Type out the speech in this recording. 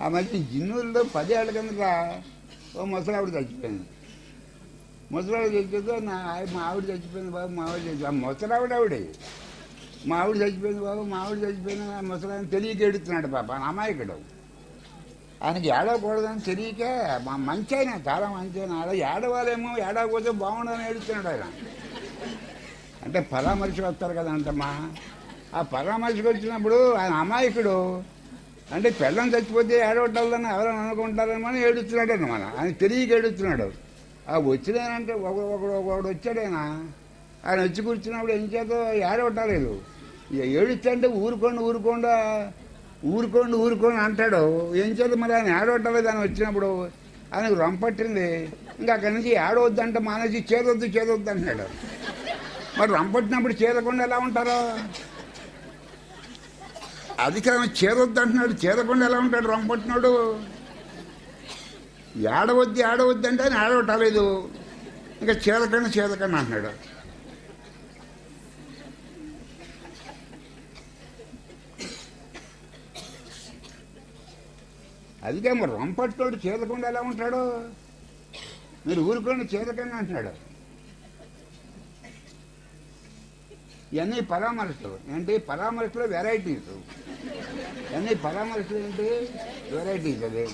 ఆ మధ్య జిన్నూరులో పదేళ్ళ కిందట ఓ ముసలావిడ చచ్చిపోయింది. ముసలావిడ చచ్చిపోతే నా మా ఆవిడ చచ్చిపోయింది బాబు మా ఆవిడ చచ్చిపోయింది ఆ ముసలావిడ ఆవిడే. మా ఆవిడ చచ్చిపోయింది బాబు మా ఆవిడ చచ్చిపోయింది ఆ ముసలావిడ తెలియక ఎడుతున్నాడు పాప ఆ అమాయకుడు. ఆయనకి ఏడవకూడదని తెలియక మా మంచి ఆయన చాలా మంచి ఆయన. అలా ఏడవాలేమో ఏడవకపోతే బాగుండని ఏడుస్తున్నాడు ఆయన. అంటే పరామర్శ వస్తారు కదా అంటమ్మా ఆ పరామర్శకు వచ్చినప్పుడు ఆయన అమాయకుడు. అంటే పెళ్ళం చచ్చిపోతే ఏడవటాలని ఎవరైనా అనుకుంటారని ఏడుస్తున్నాడు అనమాట ఆయన తెలియక ఏడుస్తున్నాడు. ఆ వచ్చినానంటే ఒకడు ఒకడు ఒకడు వచ్చాడైనా? ఆయన వచ్చి కూర్చున్నప్పుడు ఏం చేత ఏడవటలేదు ఇక ఏడుస్తుంటే ఊరుకోండి ఊరుకోండా ఊరుకోండి ఊరుకోండి అంటాడు. ఏం చేత మరి ఆయన ఏడవటలేదు ఆయన వచ్చినప్పుడు. ఆయనకు రంపట్టింది ఇంకా అక్కడి నుంచి ఏడవద్దంటే మానేసి చేదొద్దు చేదొద్దు అంటాడు మరి రంపట్టినప్పుడు చేదకుండా ఎలా ఉంటారో? అధికారం చేదొద్దు అంటున్నాడు చేదకుండా ఎలా ఉంటాడు రంపట్టినాడు ఏడవద్దు ఏడవద్దు అంటే ఆయన ఏడవటలేదు. ఇంకా చేదకండి చేదకండి అంటున్నాడు. అదికే మరి రంపట్టోడు చేదకుండా ఎలా ఉంటాడు? మీరు ఊరుకోండి చేదకండి అంటున్నాడు. ఇవన్నీ పరామర్శలు ఏంటి పరామర్శలో వెరైటీస్ ఇవన్నీ పరామర్శలు ఏంటి వెరైటీస్ అది